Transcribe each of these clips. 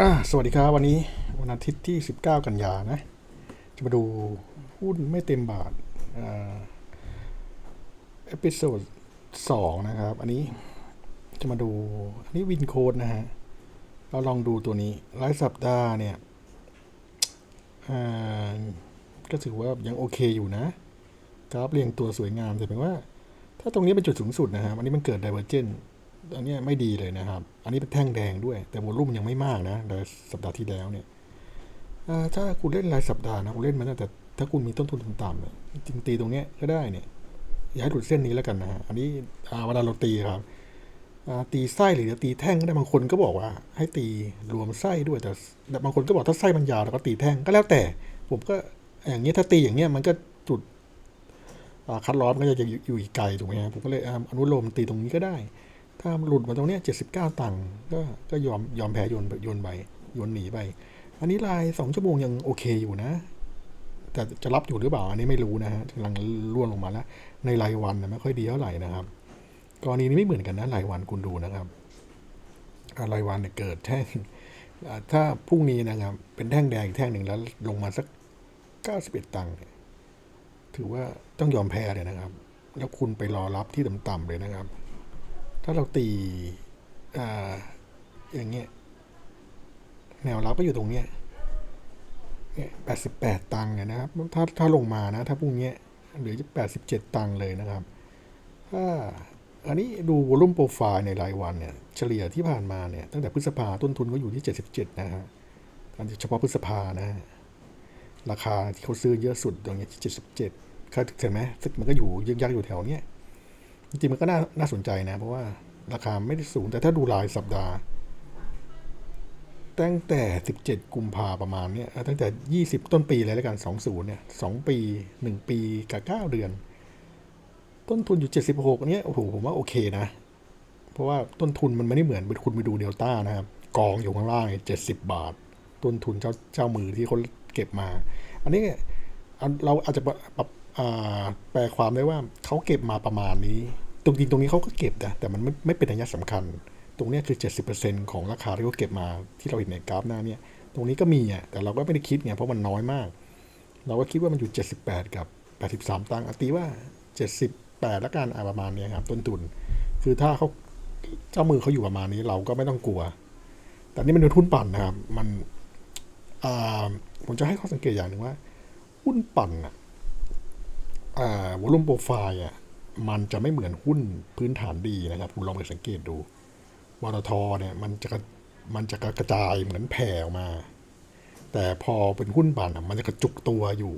อ่าสวัสดีครับ วันนี้วันอาทิตย์ที่ 19 กันยานะ จะมาดูหุ้นไม่เต็มบาทอ่าเอพิโซดสองนะครับ อันนี้จะมาดู อันนี้วินโค้ดนะฮะ เราลองดูตัวนี้รายสัปดาห์เนี่ยอ่าก็ถือว่ายังโอเคอยู่นะกราฟเรียงตัวสวยงามแต่เป็นว่า ถ้าตรงนี้เป็นจุดสูงสุดนะครับอันนี้มันเกิด divergence อันเจน ยไม่ดีเลยนะครับ อันนี้เป็นแท่งแดงด้วย แต่วอลุ่มยังไม่มากนะโดยสัปดาห์ที่แล้วเนี่ยถ้าคุณเล่นรายสัปดาห์นะคุณเล่นมาตั้งแต่ถ้าคุณมีต้นทุนต่ำๆเนี่ยจริงตีตรงเนี้ยก็ได้เนี่ย อย่าให้หลุดเส้นนี้แล้วกันนะฮะอันนี้เวลาเราตีครับตีไส้หรือตีแท่งก็ได้บางคนก็บอกว่า ให้ตีรวมไส้ด้วยแต่บางคนก็บอกถ้าไส้มันยาวแล้วก็ตีแท่งก็แล้วแต่ ผมก็อย่างเงี้ยถ้าตีอย่างเงี้ยมันก็จุดคัดล้อมันก็จะอยู่อีกไกลถูกไหมครับผมก็เลยอ่าอนุโลมตีตรงนี้ก็ได้ ถ้าหลุดมาตรงเนี้ยเจ็ดสิบเก้าตังค์ก็ก็ยอมยอมแพ้โยนโยนไปโยนหนีไป อันนี้ลายสองชั่วโมงยังโอเคอยู่นะ แต่จะรับอยู่หรือเปล่า อันนี้ไม่รู้นะฮะกำลังร่วนลงมาแล้ว ในรายวันนะไม่ค่อยดีเท่าไหร่นะครับกรณีนี้ไม่เหมือนกันนะรายวันคุณดูนะครับอ่ารายวันเนี่ยเกิดแท่งถ้าพรุ่งนี้นะครับ เป็นแท่งแดงอีกแท่งหนึ่งแล้วลงมาสักเก้าสิบเอ็ดตังค์ถือว่าต้องยอมแพ้เลยนะครับ แล้วคุณไปรอรับที่ต่ำๆเลยนะครับ ถ้าเราตีอ่าอย่างเงี้ยแนวรับก็อยู่ตรงเนี้ยเนี่ยแปดสิบแปดตังค์เนี่ยนะครับ ถ้าถ้าลงมานะ ถ้าพรุ่งเนี้ยเหลือจะแปดสิบเจ็ดตังค์เลยนะครับ ถ้าอันนี้ดูวอลุ่มโปรไฟล์ในรายวันเนี่ยเฉลี่ยที่ผ่านมาเนี่ยตั้งแต่พฤษภาต้นทุนก็อยู่ที่เจ็ดสิบเจ็ดนะฮะอันเฉพาะพฤษภานะราคาที่เขาซื้อเยอะสุดตรงนี้เจ็ดสิบเจ็ดเห็นไหมมันก็อยู่ยึกยักอยู่แถวเนี้ย จริงมันก็น่าน่าสนใจนะ เพราะว่าราคาไม่ได้สูง แต่ถ้าดูรายสัปดาห์ ตั้งแต่ 17 กุมภาประมาณเนี้ยตั้งแต่ 20 ต้นปีเลยแล้วกัน 20 เนี่ย 2 ปี 1 ปีกับ 9 เดือน ต้นทุนอยู่ 76เนี้ยโอ้โหผมว่าโอเคนะ เพราะว่าต้นทุนมันไม่ได้เหมือนคุณไปดูเดลต้านะครับ กองอยู่ข้างล่างเจ็ดสิบบาท ต้นทุนเจ้าเจ้ามือที่เขาเก็บมา อันนี้เราอาจจะปรับ แปลความได้ว่าเขาเก็บมาประมาณนี้ ตรงจริงตรงนี้เขาก็เก็บนะแต่มันไม่ไม่เป็นนัยสำคัญ ตรงเนี้ยคือ 70%ของราคาที่เขาเก็บมาที่เราเห็นในกราฟหน้าเนี่ย ตรงนี้ก็มีอะแต่เราก็ไม่ได้คิดไงเพราะมันน้อยมาก เราก็คิดว่ามันอยู่ 78 กับ 83 ตังค์อตีว่า 78แล้วกันอะประมาณเนี้ยครับต้นทุน คือถ้าเขาเจ้ามือเขาอยู่ประมาณนี้เราก็ไม่ต้องกลัว แต่นี่มันเป็นหุ้นปั่นนะครับมันผมจะให้ข้อสังเกตอย่างหนึ่งว่าหุ้นปั่นอะ วอลุ่มโปรไฟล์อะมันจะไม่เหมือนหุ้นพื้นฐานดีนะครับ คุณลองไปสังเกตดูวตทเนี่ยมันจะมันจะกระจายเหมือนแผ่ออกมา แต่พอเป็นหุ้นปั่นมันจะกระจุกตัวอยู่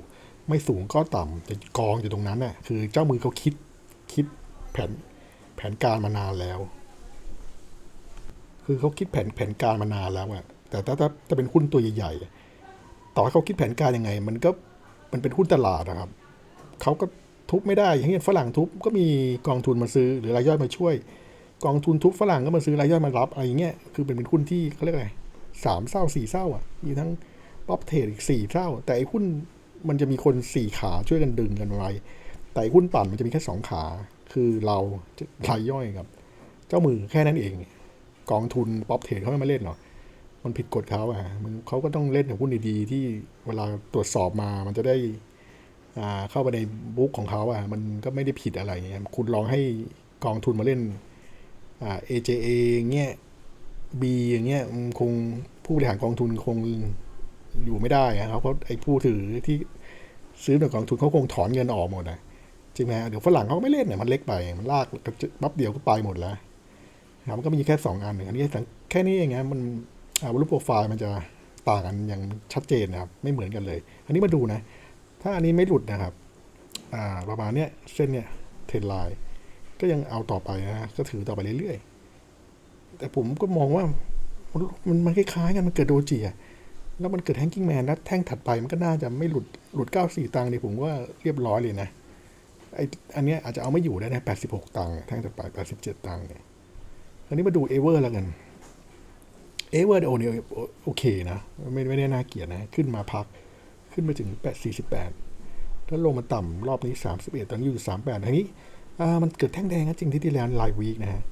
ไม่สูงก็ต่ำจะกองอยู่ตรงนั้นน่ะคือเจ้ามือเขาคิดคิดแผนแผนการมานานแล้ว คือเขาคิดแผนแผนการมานานแล้วอะแต่ถ้าถ้าถ้าเป็นหุ้นตัวใหญ่ๆต่อให้เขาคิดแผนการยังไง มันก็มันเป็นหุ้นตลาดนะครับ เขาก็ทุบไม่ได้ อย่างเงี้ยฝรั่งทุบก็มีกองทุนมาซื้อหรือรายย่อยมาช่วย กองทุนทุบฝรั่งก็มาซื้อรายย่อยมารับอะไรอย่างเงี้ยคือเป็นเป็นหุ้นที่เขาเรียกอะไรสามเศร้าสี่เศร้าอะมีทั้งป๊อปเทรดอีกสี่เศร้า แต่ไอ้หุ้นมันจะมีคนสี่ขาช่วยกันดึงกันไว้แต่อ้หุ้นปั่นมันจะมีแค่สองขา คือเรารายย่อยกับ เจ้ามือแค่นั้นเอง กองทุนป๊อปเทรดเขาไม่มาเล่นหรอกมันผิดกฎเขาอะมันเขาก็ต้องเล่นกับหุ้นดีๆที่เวลาตรวจสอบมามันจะได้ เข้าไปในบุ๊กของเขาอะมันก็ไม่ได้ผิดอะไรเงี้ยคุณลองให้กองทุนมาเล่นอ่า AJA เงี้ย B อย่างเงี้ยคงผู้บริหารกองทุนคงอยู่ไม่ได้ครับเพราะไอ้ผู้ถือที่ซื้อหน่วยกองทุนเขาคงถอนเงินออกหมดนะจริงไหมเดี๋ยวฝรั่งเขาไม่เล่นเนี่ยมันเล็กไปมันลากปั๊บเดียวก็ไปหมดแล้วครับมันก็มีแค่สองอันหนึ่งอันนี้แค่นี้เองนะมันอ่ารูปโปรไฟล์มันจะต่างกันอย่างชัดเจนนะครับ ไม่เหมือนกันเลย อันนี้มาดูนะ ถ้าอันนี้ไม่หลุดนะครับ อ่าประมาณเนี้ยเส้นเนี้ยเทรนไลน์ก็ยังเอาต่อไปนะก็ถือต่อไปเรื่อยๆ แต่ผมก็มองว่ามันมันคล้ายๆกันมันเกิดโดจิอะแล้วมันเกิดแฮงกิ้งแมนแล้วแท่งถัดไปมันก็น่าจะไม่หลุดหลุด 94 ตังค์นี่ผมว่าเรียบร้อยเลยนะไออันเนี้ยอาจจะเอาไม่อยู่ได้นะ 86 ตังค์แท่งถัดไป 87 ตังค์เนี่ยอันนี้มาดูเอเวอร์แล้วกันเอเวอร์โอเนี่ยโอเคนะ ไม่ไม่ได้น่าเกลียดนะ ขึ้นมาพัก ขึ้นไปถึง 8 48 แล้วลงมาต่ำรอบนี้ 31 ตอนนี้อยู่ 38ทีนี้อ่มันเกิดแท่งแดงนะจริงที่ที่แล้วไลน์วีคนะฮะ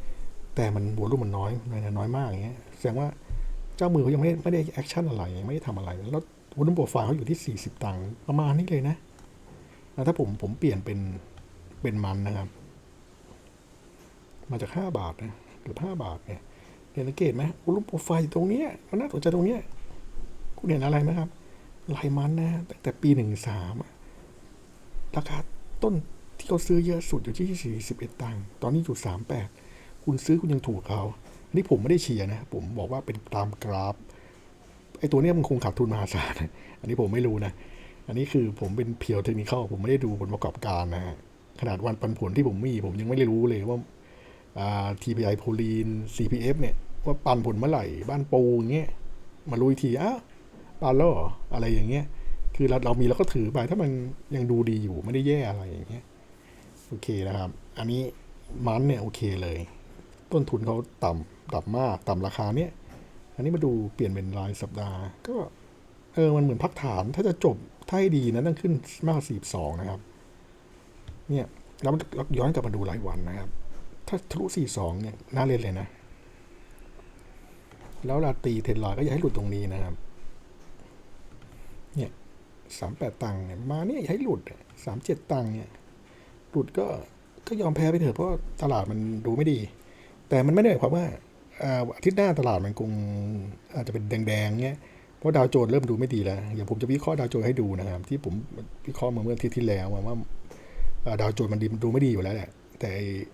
แต่มันวอลุ่มมันน้อยนะน้อยมากอย่างเงี้ย แสดงว่าเจ้ามือเขายังไม่ได้ไม่ได้แอคชั่นอะไร ไม่ได้ทำอะไร แล้ววุ้นโปรไฟล์เขาอยู่ที่ 40 ตังค์ประมาณนี้เลยนะแล้วถ้าผมผมเปลี่ยนเป็นเป็นมันนะครับ มาจาก 5 บาทนะเกือบ5บาทเนี่ยเห็นสังเกตไหมวุ้นโปรไฟล์อยู่ตรงเนี้ยมันน่าสนใจตรงเนี้ยคุณเห็นอะไรไหมครับ ลายมันนะตั้งแต่ปี13อะราคาต้นที่เขาซื้อเยอะสุดอยู่ที่ 41 ตังค์ตอนนี้อยู่ 38 คุณซื้อคุณยังถูกเขาอันนี้ผมไม่ได้เชียร์นะ ผมบอกว่าเป็นตามกราฟไอ้ตัวเนี้ยมันคงขาดทุนมหาศาลอันนี้ผมไม่รู้นะ อันนี้คือผมเป็นเพียวเทคนิคเข้าผมไม่ได้ดูผลประกอบการนะฮะขนาดวันปันผลที่ผมมี ผมยังไม่ได้รู้เลยว่าอ่า TPI โพลีน CPF เนี่ยว่าปันผลเมื่อไหร่บ้านปูอย่างเงี้ยมารู้อีกทีอ้าว ปันแล้วเหรออะไรอย่างเงี้ย คือเราเรามีเราก็ถือไปถ้ามันยังดูดีอยู่ไม่ได้แย่อะไรอย่างเงี้ยโอเคนะครับ อันนี้มันเนี่ยโอเคเลย ต้นทุนเขาต่ำต่ำมากต่ำราคาเนี่ย อันนี้มาดูเปลี่ยนเป็นรายสัปดาห์ ก็เออมันเหมือนพักฐานถ้าจะจบถ้าให้ดีนะต้องขึ้นมากกว่าสี่สองนะครับ เนี่ยแล้วลย้อนกลับมาดูรายวันนะครับ ถ้าทะลุสี่สองเนี่ยน่าเล่นเลยนะ แล้วลาตีเทรนลน์ก็อย่าให้หลุดตรงนี้นะครับ สามแปดตังค์เนี่ยมาเนี่ยอยาให้หลุดสามเจ็ดตังค์เนี่ยหลุดก็ก็ยอมแพ้ไปเถอะเพราะตลาดมันดูไม่ดี แต่มันไม่ได้หมายความว่าอ่าอาทิตย์หน้าตลาดมันคงอาจจะเป็นแดงๆเงี้ยเพราะดาวโจนส์เริ่มดูไม่ดีแล้วอย่างผมจะวิเคราะห์ดาวโจนส์ให้ดูนะครับ ที่ผมวิเคราะห์มาเมื่ออาทิตย์ที่แล้วว่าอ่าดาวโจนส์มันดีมันดูไม่ดีอยู่แล้วแหละแต่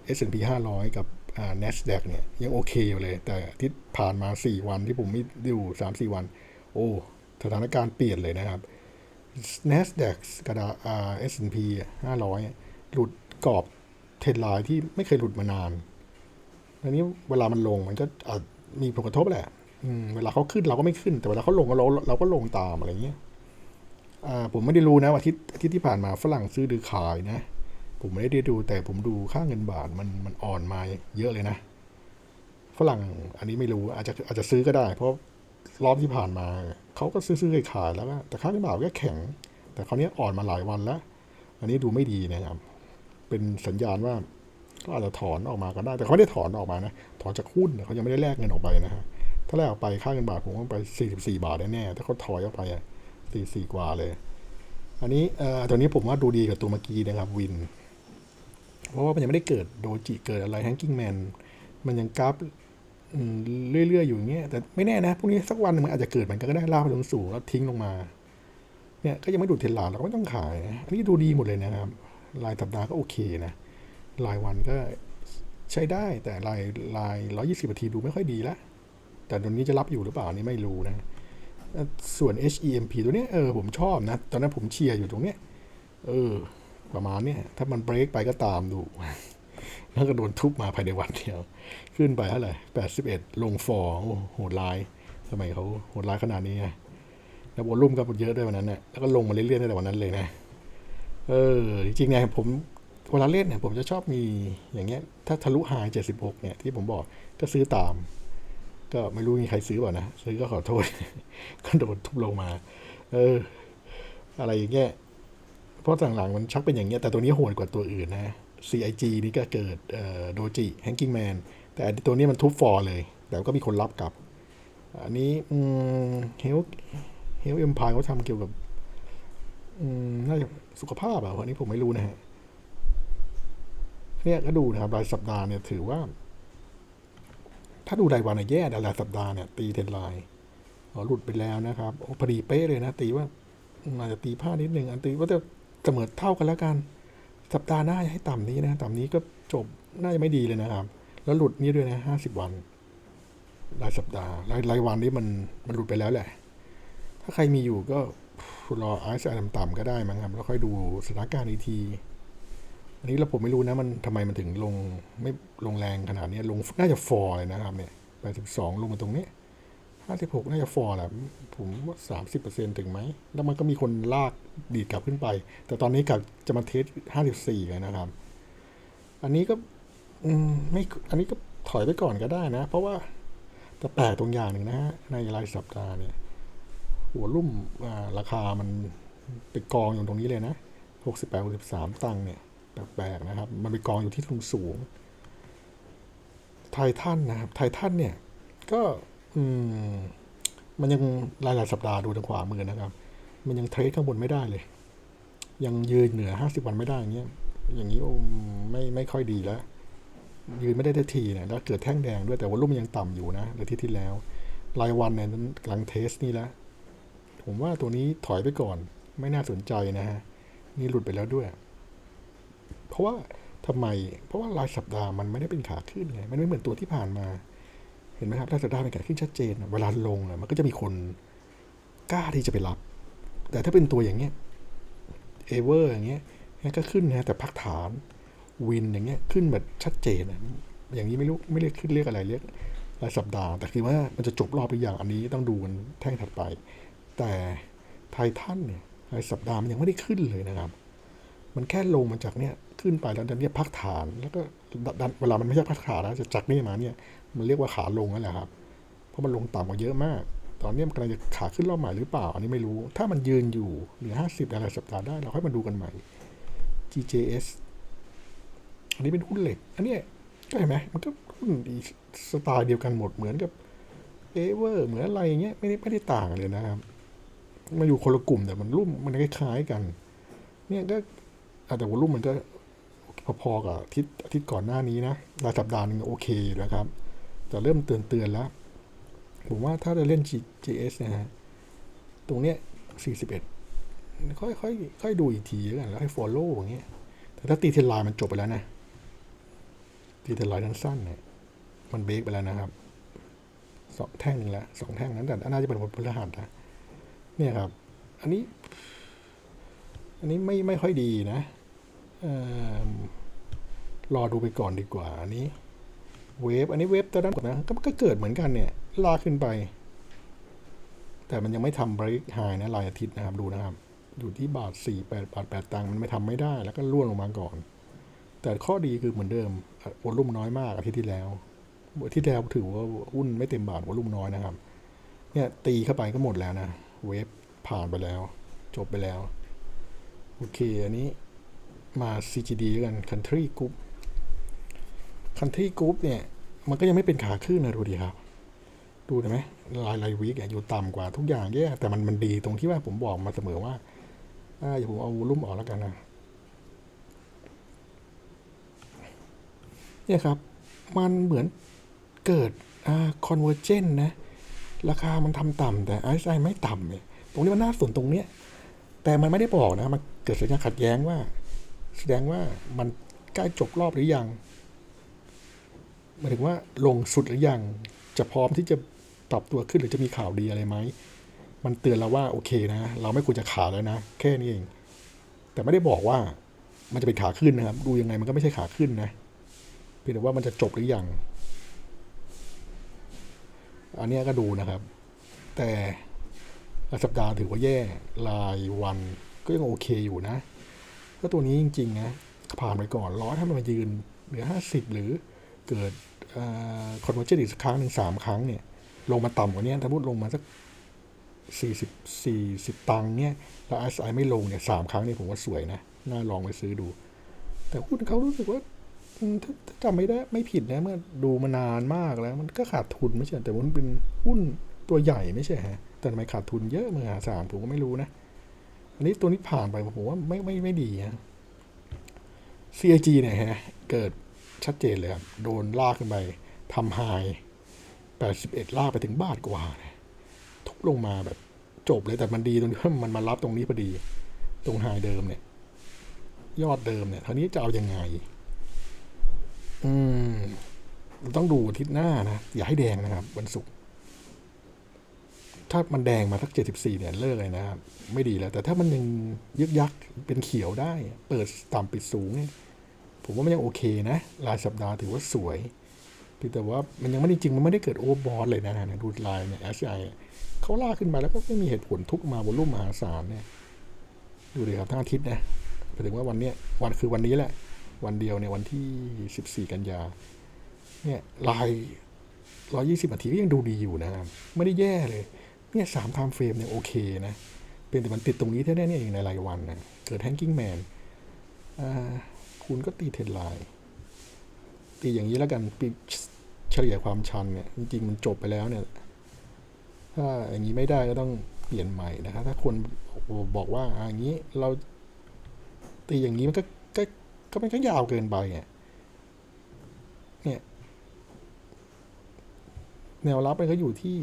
เอสแอนด์พีห้าร้อยกับอ่า NASDAQ เนี่ยยังโอเคอยู่เลย แต่ทิตย์ผ่านมา 4 วันที่ผมไม่ดู3 4 วัน โอ้ สถานการณ์เปลี่ยนเลยนะครับ NASDAQ กระดาอ่า S&P 500 หลุดกรอบเทรนไลน์ที่ไม่เคยหลุดมานานอันนี้เวลามันลงมันก็มีผลกระทบแหละเวลาเขาขึ้นเราก็ไม่ขึ้น แต่เวลาเขาลงเราเราก็ลงตามอะไรเงี้ยผมไม่ได้รู้นะว่าอาทิตย์อาทิตย์ที่ผ่านมาฝรั่งซื้อหรือขายนะ ผมไม่ได้ดูแต่ผมดูค่าเงินบาทมันมันอ่อนมาเยอะเลยนะ ฝรั่งอันนี้ไม่รู้อาจจะอาจจะซื้อก็ได้ เพราะ รอบที่ผ่านมาเขาก็ซื้อซื้อขายแล้วก็แต่ค่าเงินบาทก็แข็ง แต่คราวนี้อ่อนมาหลายวันแล้ว อันนี้ดูไม่ดีนะครับ เป็นสัญญาณว่าก็อาจจะถอนออกมาก็ได้ แต่เขาไม่ได้ถอนออกมานะ ถอนจากหุ้นเขายังไม่ได้แลกเงินออกไปนะฮะ ถ้าแลกออกไปค่าเงินบาทผมว่าไป 44 บาทแน่ๆถ้าเขาถอยออกไปอะ44 กว่าเลย อันนี้เอ่อตัวนี้ผมว่าดูดีกับตัวเมื่อกี้นะครับวิน เพราะว่ามันยังไม่ได้เกิดโดจิเกิดอะไรแฮงกิ้งแมน มันยังกราฟ เรื่อยๆอยู่เงี้ยแต่ไม่แน่นะพรุ่งนี้สักวันหนึ่งมันอาจจะเกิดเหมือนกันก็ได้ลากไปลงสูงแล้วทิ้งลงมาเนี่ยก็ยังไม่ดูดเทรนลาเราก็ไม่ต้องขายนะอันนี้ดูดีหมดเลยนะครับ รายสัปดาห์ก็โอเคนะรายวันก็ใช้ได้แต่รายรายร้อยี่สิบนาทีดูไม่ค่อยดีละแต่ตอนนี้จะรับอยู่หรือเปล่านี่ไม่รู้นะ ส่วน HEMP ตัวนี้เออผมชอบนะ ตอนนั้นผมเชียร์อยู่ตรงเนี้ยเออ ประมาณเนี้ยถ้ามันเบรกไปก็ตามดูแล้วก็โดนทุบมาภายในวันเดียว ขึ้นไปเท่าไหร่แปดสิบเอ็ดลงฟอร์โอ้โหดร้าย สมัยเขาโหดร้ายขนาดนี้ไงแล้ววอลุ่มก็เยอะด้วยวันนั้นเนี่ยแล้วก็ลงมาเรื่อยๆตั้งแต่วันนั้นเลยนะ เออ จริงๆเนี่ยผมเวลาเล่นเนี่ยผมจะชอบมีอย่างเงี้ย ถ้าทะลุไฮเจ็ดสิบหกเนี่ยที่ผมบอกก็ซื้อตาม ก็ไม่รู้มีใครซื้อเปล่านะ ซื้อก็ขอโทษ ก็โดนทุบลงมา เออ อะไรอย่างเงี้ยเพราะหลังๆมันชักเป็นอย่างเงี้ยแต่ตัวนี้โหดกว่าตัวอื่นนะ CIG นี่ก็เกิดเอ่อโดจิแฮงกิ้งแมน แต่ตัวนี้มันทุบฟอร์เลย แต่ก็มีคนรับกลับ อันนี้เฮลเฮลเอ็มพายเขาทำเกี่ยวกับน่าจะสุขภาพอะอันนี้ผมไม่รู้นะฮะเนี่ยก็ดูนะครับรายสัปดาห์เนี่ยถือว่า ถ้าดูรายวันเนี่ยแย่แต่รายสัปดาห์เนี่ยตีเทรนไลน์หลุดไปแล้วนะครับอพอดีเป๊ะเลยนะตีว่าอาจจะตีพลาดนิดนึงอันตีว่าจะเสมอเท่ากันแล้วกัน สัปดาห์หน้าอย่าให้ต่ำนี้นะต่ำนี้ก็จบน่าจะไม่ดีเลยนะครับ แล้วหลุดนี้ด้วยนะห้าสิบวัน รายสัปดาห์ รายรายวันนี้มันมันหลุดไปแล้วแหละ ถ้าใครมีอยู่ก็รอไอซ์ต่ำๆก็ได้มั้งครับ แล้วค่อยดูสถานการณ์อีกที อันนี้เราผมไม่รู้นะ มันทำไมมันถึงลงไม่ลงแรงขนาดนี้ลงน่าจะฟอร์เลยนะครับเนี่ยแปดสิบสองลงมาตรงนี้ห้าสิบหกน่าจะฟอร์แหละผมว่าสามสิบเปอร์เซ็นถึงไหม แล้วมันก็มีคนลากดีดกลับขึ้นไป แต่ตอนนี้กลับจะมาเทสห้าสิบสี่เลยนะครับ อันนี้ก็ อืมไม่อันนี้ก็ถอยไปก่อนก็ได้นะ เพราะว่าแต่แปลกตรงอย่างหนึ่งนะฮะในรายสัปดาห์เนี่ย หัวรุ่มราคามันไปกองอยู่ตรงนี้เลยนะหกสิบแปดหกสิบสามตังค์เนี่ยแปลกๆนะครับ มันไปกองอยู่ที่ทุนสูง ไททันนะครับ ไททันเนี่ย ก็อืมมันยังรายรายสัปดาห์ดูทางขวามือนะครับ มันยังเทรดข้างบนไม่ได้เลย ยังยืนเหนือห้าสิบวันไม่ได้อย่างเงี้ยอย่างนี้ไม่ไม่ค่อยดีแล้ว ยืนไม่ได้ทันทีเนี่ยแล้วเกิดแท่งแดงด้วยแต่ว่ารุ่มนยังต่ำอยู่นะในที่ที่แล้ว รายวันเนี่ยกำลังเทสนี่แล้วผมว่าตัวนี้ถอยไปก่อน ไม่น่าสนใจนะฮะ นี่หลุดไปแล้วด้วย เพราะว่าทำไม เพราะว่ารายสัปดาห์มันไม่ได้เป็นขาขึ้นไงมันไม่เหมือนตัวที่ผ่านมา เห็นไหมครับรายสัปดาห์เป็นขาขึ้นชัดเจน เวลาลงมันก็จะมีคนกล้าที่จะไปรับ แต่ถ้าเป็นตัวอย่างเงี้ยเอเวอร์อย่างเงี้ยก็ขึ้นนะแต่พักฐาน วินอย่างเงี้ยขึ้นแบบชัดเจนอย่างนี้ไม่รู้ไม่เรียกขึ้นเรียกอะไรเรียกรายสัปดาห์ แต่คือว่ามันจะจบรอบหรือยังอันนี้ต้องดูกันแท่งถัดไป แต่ไททันเนี่ยรายสัปดาห์มันยังไม่ได้ขึ้นเลยนะครับ มันแค่ลงมาจากเนี่ยขึ้นไปแล้วดันเนี่ยพักฐาน แล้วก็ดันเวลามันไม่ใช่พักฐานแล้วจะจากนี่มาเนี่ยมันเรียกว่าขาลงนั่นแหละครับเพราะมันลงต่ำกว่าเยอะมาก ตอนนี้มันกำลังจะขาขึ้นรอบใหม่หรือเปล่า อันนี้ไม่รู้ ถ้ามันยืนอยู่เหนือห้าสิบอะไรสัปดาห์ได้เราค่อยมาดูกันใหม่ GJS อันนี้เป็นหุ้นเหล็ก อันนี้ก็เห็นไหมมันก็หุ้นอีสไตล์เดียวกันหมดเหมือนกับเอเวอร์เหมือนอะไรเงี้ยไม่ได้ไม่ได้ต่างเลยนะครับมาอยู่คนละกลุ่มแต่มันรุ่มมันคล้ายๆกัน เนี่ยก็แต่ว่ารุ่มมันก็พอๆกับอาทิตย์อาทิตย์ก่อนหน้านี้นะรายสัปดาห์หนึงโอเคอยู่แล้วครับแต่เริ่มเตือนเตือนๆแล้ว ผมว่าถ้าจะเล่น GS นะฮะ ตรงเนี้ย 41 ค่อยค่อยค่อยดูอีกทีแล้วกัน แล้วให้ follow อย่างเงี้ย แต่ถ้าตีเทนไลน์มันจบไปแล้วนะ ตีเทนไลน์สั้นๆเนี่ยมันเบรกไปแล้วนะครับสองแท่งนึงแล้วสองแท่งนั้นแต่น่าจะเป็นวันพฤหัสนะเนี่ยครับ อันนี้ อันนี้ไม่ไม่ค่อยดีนะรอดูไปก่อนดีกว่า อันนี้ เวฟอันนี้เวฟตอนนั้นนะก็ก็เกิดเหมือนกันเนี่ยลากขึ้นไป แต่มันยังไม่ทำบริกไฮนะรายอาทิตย์นะครับดูนะครับ อยู่ที่บาทสี่แปดบาทแปดตังค์มันไม่ทำไม่ได้ แล้วก็ล่วงลงมาก่อน แต่ข้อดีคือเหมือนเดิมวอลุ่มน้อยมากอาทิตย์ที่แล้วที่แล้วถือว่าหุ้นไม่เต็มบาทวอลุ่มน้อยนะครับ เนี่ยตีเข้าไปก็หมดแล้วนะ เวฟผ่านไปแล้ว จบไปแล้ว โอเค อันนี้มา CGD กัน Country Group Country Group เนี่ย มันก็ยังไม่เป็นขาขึ้นนะดูดีครับ ดูได้ไหมรายรายวีกอยู่ต่ำกว่าทุกอย่างแย่แต่มันมันดีตรงที่ว่าผมบอกมาเสมอว่าอ่าอย่าผมเอาวอลุ่มออกแล้วกันนะ เนี่ยครับ มันเหมือนเกิดคอนเวอร์เจนนะ ราคามันทำต่ำแต่ไอซ์ไอไม่ต่ำเนี่ยตรงนี้มันน่าสนตรงเนี้ยแต่มันไม่ได้บอกนะ มันเกิดสัญญาขัดแย้งว่า แสดงว่ามันใกล้จบรอบหรือยังหมายถึงว่าลงสุดหรือยัง จะพร้อมที่จะปรับตัวขึ้นหรือจะมีข่าวดีอะไรไหม มันเตือนเราว่าโอเคนะ เราไม่ควรจะขาแล้วนะ แค่นี้เอง แต่ไม่ได้บอกว่ามันจะเป็นขาขึ้นนะครับ ดูยังไงมันก็ไม่ใช่ขาขึ้นนะ ยงแต่ว่ามันจะจบหรือยัง อันนี้ก็ดูนะครับ แต่สัปดาห์ถือว่าแย่รายวันก็ยังโอเคอยู่นะ ก็ตัวนี้จริง ๆ นะ ผ่านไปก่อนร้อยถ้ามันมายืนเหลือห้าสิบหรือเกิดคอนเวอร์เจนอีกสักครั้งหนึ่งสามครั้งเนี่ย ลงมาต่ำกว่านี้ถ้าพูดลงมาสักสี่สิบสี่สิบตังค์เนี่ยแล้ว RSI ไม่ลงเนี่ยสามครั้งเนี่ยผมว่าสวยนะ น่าลองไปซื้อดู แต่หุ้นเขารู้สึกว่า ถ้าจำไม่ได้ไม่ผิดนะเมื่อดูมานานมากแล้ว มันก็ขาดทุนไม่ใช่แต่มันเป็นหุ้นตัวใหญ่ไม่ใช่ฮะแต่ทำไมขาดทุนเยอะมหาศาลผมก็ไม่รู้นะ อันนี้ตัวนี้ผ่านไปผมว่าไม่ไม่ไม่ดีฮะ CIG เนี่ยฮะ เกิดชัดเจนเลยครับ โดนลากขึ้นไปทำไฮ81 ลากไปถึงบาทกว่าเนี่ยทุบลงมาแบบจบเลยแต่มันดีตรงที่มันมารับตรงนี้พอดี ตรงไฮเดิมเนี่ย ยอดเดิมเนี่ยคราวนี้จะเอายังไง อืมต้องดูอาทิศหน้านะ อย่าให้แดงนะครับ วันศุกร์ถ้ามันแดงมาสักเจ็ดสิบสี่เนี่ยเลิกเลยนะครับ ไม่ดีแล้ว แต่ถ้ามันยังยึกยักเป็นเขียวได้ เปิดต่ำปิดสูงเนี่ยผมว่ามันยังโอเคนะรายสัปดาห์ถือว่าสวยพียงแต่ว่ามันยังไม่ได้จริง มันไม่ได้เกิดโอเวอร์บอลเลยนะนะดูลายเนี่ย SI เขาลากขึ้นมาแล้วก็ไม่มีเหตุผลทุกมาบนรุ่มมหาศาลเนี่ย ดูเลยครับทั้งอาทิตย์นะถึงว่าวันเนี้ยวันคือวันนี้แหละ วันเดียวเนี่ยวันที่สิบสี่กันยา เนี่ยลายร้อยี่สิบนาทีก็ยังดูดีอยู่นะครับ ไม่ได้แย่เลย เนี่ยสามไทม์เฟรมเนี่ยโอเคนะ เป็นแต่มันติดตรงนี้แค่นี้เองในรายวันนะ เกิดแฮงกิ้งแมนคุณก็ตีเทนไลน์ตีอย่างนี้แล้วกันปีเฉลี่ยความชันเนี่ย จริง ๆ มันจบไปแล้วเนี่ย ถ้าอย่างนี้ไม่ได้ก็ต้องเปลี่ยนใหม่นะครับ ถ้าคนบอกว่าอ่าอย่างนี้เราตีอย่างนี้มันก็ ก็มันก็ยาวเกินไปอะเนี่ยแนวรับมันก็อยู่ที่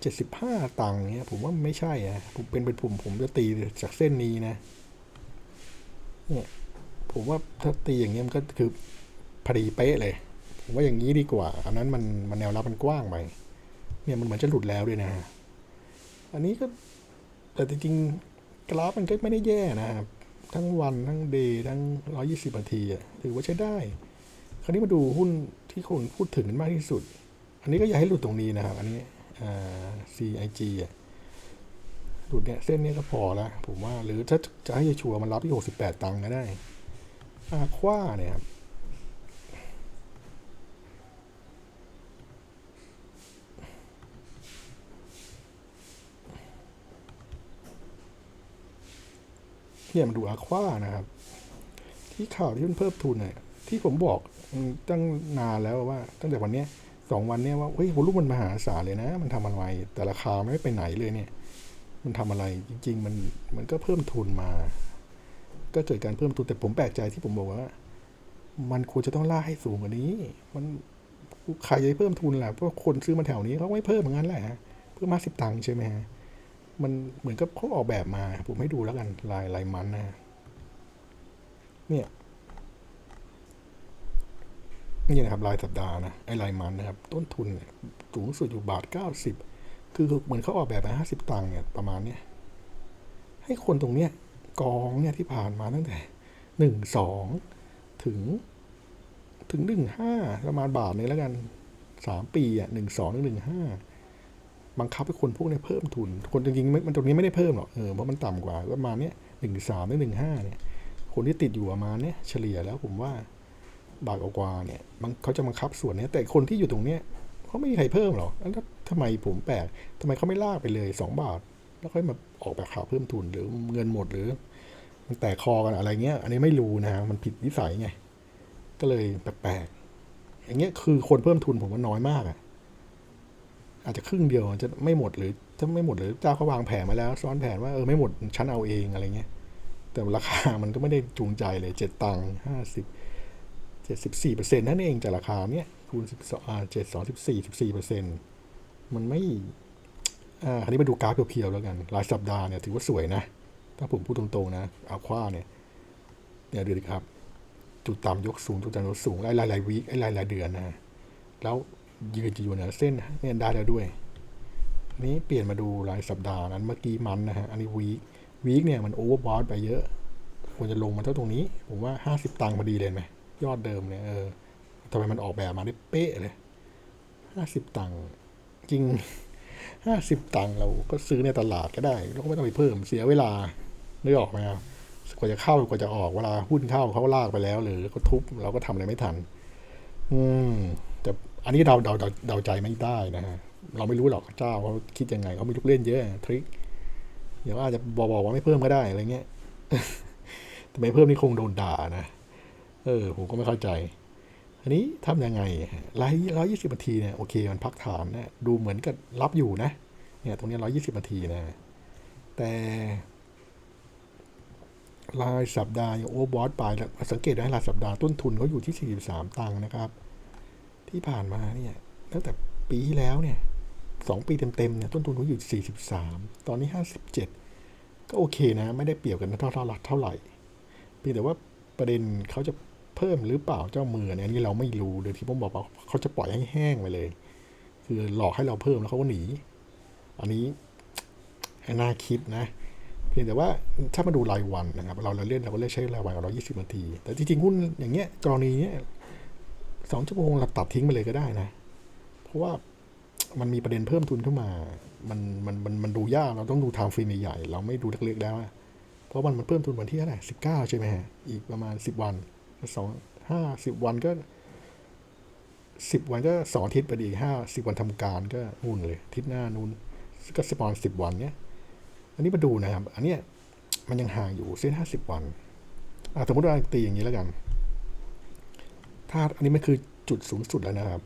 เจ็ดสิบห้าตังค์เนี่ยผมว่าไม่ใช่อะผมเป็นเป็นผมผมจะตีจากเส้นนี้นะเนี่ยผมว่าถ้าตีอย่างเงี้ยมันก็คือพอดีเป๊ะเลย ผมว่าอย่างนี้ดีกว่า อันนั้นมันมันแนวรับมันกว้างไปเนี่ยมันเหมือนจะหลุดแล้วด้วยนะ อันนี้ก็แต่จริงๆกราฟมันก็ไม่ได้แย่นะครับ ทั้งวันทั้งเดย์ทั้งร้อยี่สิบนาทีอะถือว่าใช้ได้ คราวนี้มาดูหุ้นที่คนพูดถึงกันมากที่สุด อันนี้ก็อย่าให้หลุดตรงนี้นะครับ อันนี้ CIG อะหลุดเนี่ยเส้นเนี้ยก็พอละผมว่าหรือถ้าจะให้ชัวร์มันรับที่หกสิบแปดตังค์ก็ได้อาคว้าเนี่ยครับ เนี่ยมาดูอาควานะครับ ที่ข่าวที่มันเพิ่มทุนเนี่ยที่ผมบอกตั้งนานแล้วว่า ตั้งแต่วันเนี้ยสองวันเนี้ยว่าเฮ้ยวอลุ่มมันมหาศาลเลยนะ มันทำอะไร แต่ราคาไม่ไปไหนเลยเนี่ย มันทำอะไรจริง ๆ มันมันก็เพิ่มทุนมา ก็เกิดการเพิ่มทุนแต่ผมแปลกใจที่ผมบอกว่า มันควรจะต้องล่าให้สูงกว่านี้ มันใครจะไปเพิ่มทุนล่ะเพราะคนซื้อมาแถวนี้เขาไม่เพิ่มเหมือนกันแหละเพิ่มมาสิบตังค์ใช่ไหมฮะ มันเหมือนกับเขาออกแบบมา ผมให้ดูแล้วกันลายลายมันนะเนี่ยนี่นะครับรายสัปดาห์นะไอ้ลายมันนะครับ ต้นทุนสูงสุดอยู่บาทเก้าสิบคือเหมือนเขาออกแบบมาห้าสิบตังค์เนี่ยประมาณเนี้ยให้คนตรงเนี้ยกองเนี่ยที่ผ่านมาตั้งแต่หนึ่งสองถึง ถึงหนึ่งห้าประมาณบาทนี้แล้วกันสามปีอะหนึ่งสองถึงหนึ่งห้า บังคับให้คนพวกนี้เพิ่มทุน คนจริงๆมันตรงนี้ไม่ได้เพิ่มหรอกเออเพราะมันต่ำกว่าก็ประมาณเนี้ยหนึ่งสามถึงหนึ่งห้าเนี่ย คนที่ติดอยู่ประมาณเนี้ยเฉลี่ยแล้วผมว่าบาทกว่าเนี่ยมันเขาจะบังคับส่วนนี้แต่คนที่อยู่ตรงเนี้ยเขาไม่มีใครเพิ่มหรอกแล้วทำไมผมแปลกทำไมเขาไม่ลากไปเลยสองบาท แล้วค่อยมาออกแบบข่าวเพิ่มทุนหรือเงินหมดหรือ มันแตกคอกันอะไรเงี้ย อันนี้ไม่รู้นะมันผิดวิสัยไง ก็เลยแปลกๆอย่างเงี้ยคือคนเพิ่มทุนผมว่าน้อยมากอะ อาจจะครึ่งเดียวจะไม่หมดหรือถ้าไม่หมดหรือเจ้าเขาวางแผนมาแล้ว ซ้อนแผนว่าเออไม่หมดฉันเอาเองอะไรเงี้ยแต่ราคามันก็ไม่ได้จูงใจเลยเจ็ดตังค์ห้าสิบเจ็ดสิบสี่เปอร์เซ็นต์นั่นเองจากราคาเนี้ยคูณสิบสองอ่าเจ็ดสองสิบสี่สิบสี่เปอร์เซ็นต์มันไม่อ่าอันนี้มาดูกราฟเพียวๆแล้วกัน รายสัปดาห์เนี่ยถือว่าสวยนะ ถ้าผมพูดตรงๆนะอาคว้าเนี่ยเนี่ยดูดิครับ จุดต่ำยกสูงจุดต่ำยกสูงไล่รายๆวีคไอ้รายรายๆเดือนนะแล้ว ยืนจะอยู่เหนือเส้นเนี่ยได้แล้วด้วย นี้เปลี่ยนมาดูรายสัปดาห์นั้นเมื่อกี้มันนะฮะ อันนี้วีควีคเนี่ยมันโอเวอร์บอทไปเยอะ ควรจะลงมาเท่าตรงนี้ ผมว่าห้าสิบตังค์พอดีเลยไหม ยอดเดิมเนี่ยเออทำไมมันออกแบบมาได้เป๊ะเลยห้าสิบตังค์จริงห้าสิบตังค์เราก็ซื้อในตลาดก็ได้ เราก็ไม่ต้องไปเพิ่มเสียเวลานึกออกไหมครับกว่าจะเข้ากว่าจะออกเวลาหุ้นเข้าเขาลากไปแล้ว หรือเขาทุบเราก็ทำอะไรไม่ทัน อืม อันนี้เราเดาเดาเดาใจไม่ได้นะฮะเราไม่รู้หรอกเจ้าเขาคิดยังไงเขามีลูกเล่นเยอะทริคเดี๋ยวอาจจะบอกบอกว่าไม่เพิ่มก็ได้อะไรเงี้ยแต่ไม่เพิ่มนี่คงโดนด่านะเออผมก็ไม่เข้าใจอันนี้ทำยังไงร้อยร้อยยี่สิบนาทีเนี่ยโอเคมันพักฐานนะดูเหมือนกับรับอยู่นะเนี่ยตรงนี้ร้อยยี่สิบนาทีนะแต่รายสัปดาห์อย่างโอเวอร์บอทไปแล้วสังเกตได้รายสัปดาห์ต้นทุนเขาอยู่ที่ 43 ตังค์นะครับ ที่ผ่านมาเนี่ยตั้งแต่ปีที่แล้วเนี่ยสองปีเต็มๆเนี่ยต้นทุนเขาอยู่ 43 ตอนนี้ 57 ก็โอเคนะ ไม่ได้เปรียบกันเท่าเท่าเท่าไหร่เพียงแต่ว่าประเด็นเขาจะเพิ่มหรือเปล่าเจ้ามือเนี่ยอันนี้เราไม่รู้โดยที่ผมบอกว่าเขาจะปล่อยให้แห้งไปเลย คือหลอกให้เราเพิ่มแล้วเขาก็หนี อันนี้น่าคิดนะเพียงแต่ว่าถ้ามาดูรายวันนะครับ เราเราเล่นเราก็เลือกใช้รายวันเรา20นาที แต่จริงๆหุ้นอย่างเงี้ยกรณีเนี้ย สองชั่วโมงเราตัดทิ้งไปเลยก็ได้นะ เพราะว่ามันมีประเด็นเพิ่มทุนเข้ามา มันมันมันมันดูยาก เราต้องดูไทม์ฟรีมใหญ่ๆเราไม่ดูเล็กๆแล้ว เพราะมันมันเพิ่มทุนวันที่เท่าไหร่สิบเก้าใช่ไหมฮะ อีกประมาณสิบวันสองห้าสิบวันก็สิบวันก็สองอาทิตย์ไปดีห้าสิบวันทำการก็นู่นเลยทิศหน้านู่นก็สิบวันสิบวันเนี้ย อันนี้มาดูนะครับ อันเนี้ยมันยังห่างอยู่เส้นห้าสิบวันอะสมมติว่าตีอย่างนี้แล้วกัน ถ้าอันนี้มันคือจุดสูงสุดแล้วนะครับ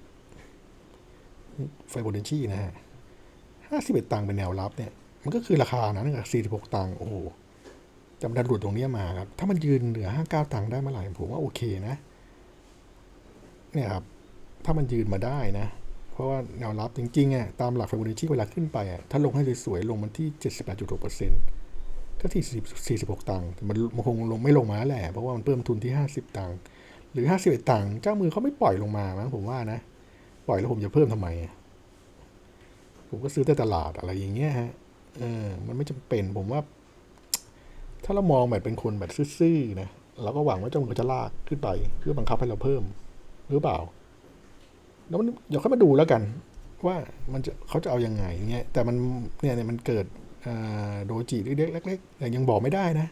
ไฟโบเดนชีนะฮะห้าสิบเอ็ดตังค์เป็นแนวรับเนี่ย มันก็คือราคานั้นกับสี่สิบหกตังค์โอ้โหจำได้หลุดตรงนี้มาครับ ถ้ามันยืนเหลือห้าเก้าตังค์ได้เมื่อไหร่ผมว่าโอเคนะ เนี่ยครับ ถ้ามันยืนมาได้นะ เพราะว่าแนวรับจริงๆอะตามหลักไฟโบเดนชีเวลาขึ้นไปอะถ้าลงให้สวยๆ ลงมันที่เจ็ดสิบแปดจุดหกเปอร์เซ็นต์ก็ที่สี่สิบหกตังค์มันมันคงลงไม่ลงมาแล้วแหละ เพราะว่ามันเพิ่มทุนที่ห้าสิบตังค์ หรือห้าสิบเอ็ดตังค์เจ้ามือเขาไม่ปล่อยลงมามั้งผมว่านะ ปล่อยแล้วผมจะเพิ่มทำไม ผมก็ซื้อแต่ตลาดอะไรอย่างเงี้ยฮะ เออ มันไม่จำเป็นผมว่า ถ้าเรามองแบบเป็นคนแบบซื่อๆนะ เราก็หวังว่าเจ้ามือจะลากขึ้นไป เพื่อบังคับให้เราเพิ่มหรือเปล่า แล้วมันเดี๋ยวค่อยมาดูแล้วกัน ว่ามันจะเขาจะเอายังไงเงี้ย แต่มันเนี่ยเนี่ยมันเกิดโดจิเล็กๆเล็กๆแต่ยังบอกไม่ได้นะ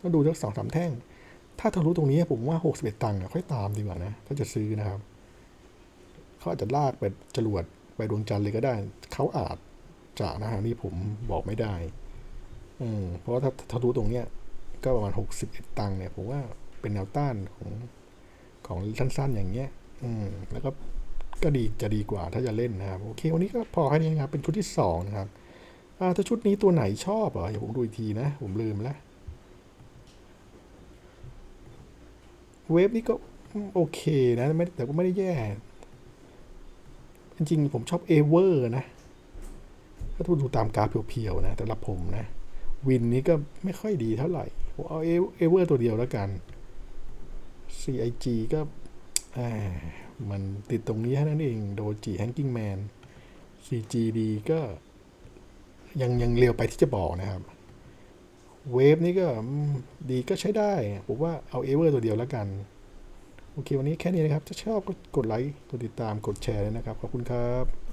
ต้องดูสักสองสามแท่ง ถ้าทะลุตรงนี้ผมว่าหกสิบเอ็ดตังค์ค่อยตามดีกว่านะ ถ้าจะซื้อนะครับ เขาอาจจะลากไปจรวดไปดวงจันทร์เลยก็ได้ เขาอาจจะนะฮะนี่ผมบอกไม่ได้ อืมเพราะว่าถ้าทะลุตรงเนี้ย ก็ประมาณหกสิบเอ็ดตังค์เนี่ย ผมว่าเป็นแนวต้านของของสั้น ๆ อย่างเงี้ย อืม แล้วก็ก็ดีจะดีกว่าถ้าจะเล่นนะครับ โอเค วันนี้ก็พอแค่นี้นะครับ เป็นชุดที่สองนะครับ อ่าถ้าชุดนี้ตัวไหนชอบเหรอเดี๋ยวผมดูอีกทีนะ ผมลืมแล้ว เวฟนี่ก็โอเคนะไม่แต่ก็ไม่ได้แย่ จริงๆผมชอบเอเวอร์นะ ถ้าดูตามกราฟเพียวๆนะแต่ละผมนะ วินนี้ก็ไม่ค่อยดีเท่าไหร่ ผมเอาเอเวอร์ตัวเดียวแล้วกัน CIG ก็มันติดตรงนี้แค่นั้นเอง โดจิแฮงกิ้งแมน CGD ก็ยังยังเร็วไปที่จะบอกนะครับ เวฟนี่ก็ดีก็ใช้ได้ ผมว่าเอาเอเวอร์ตัวเดียวแล้วกัน โอเค วันนี้แค่นี้นะครับ ถ้าชอบก็กดไลค์ กดติดตาม กดแชร์เลยนะครับ ขอบคุณครับ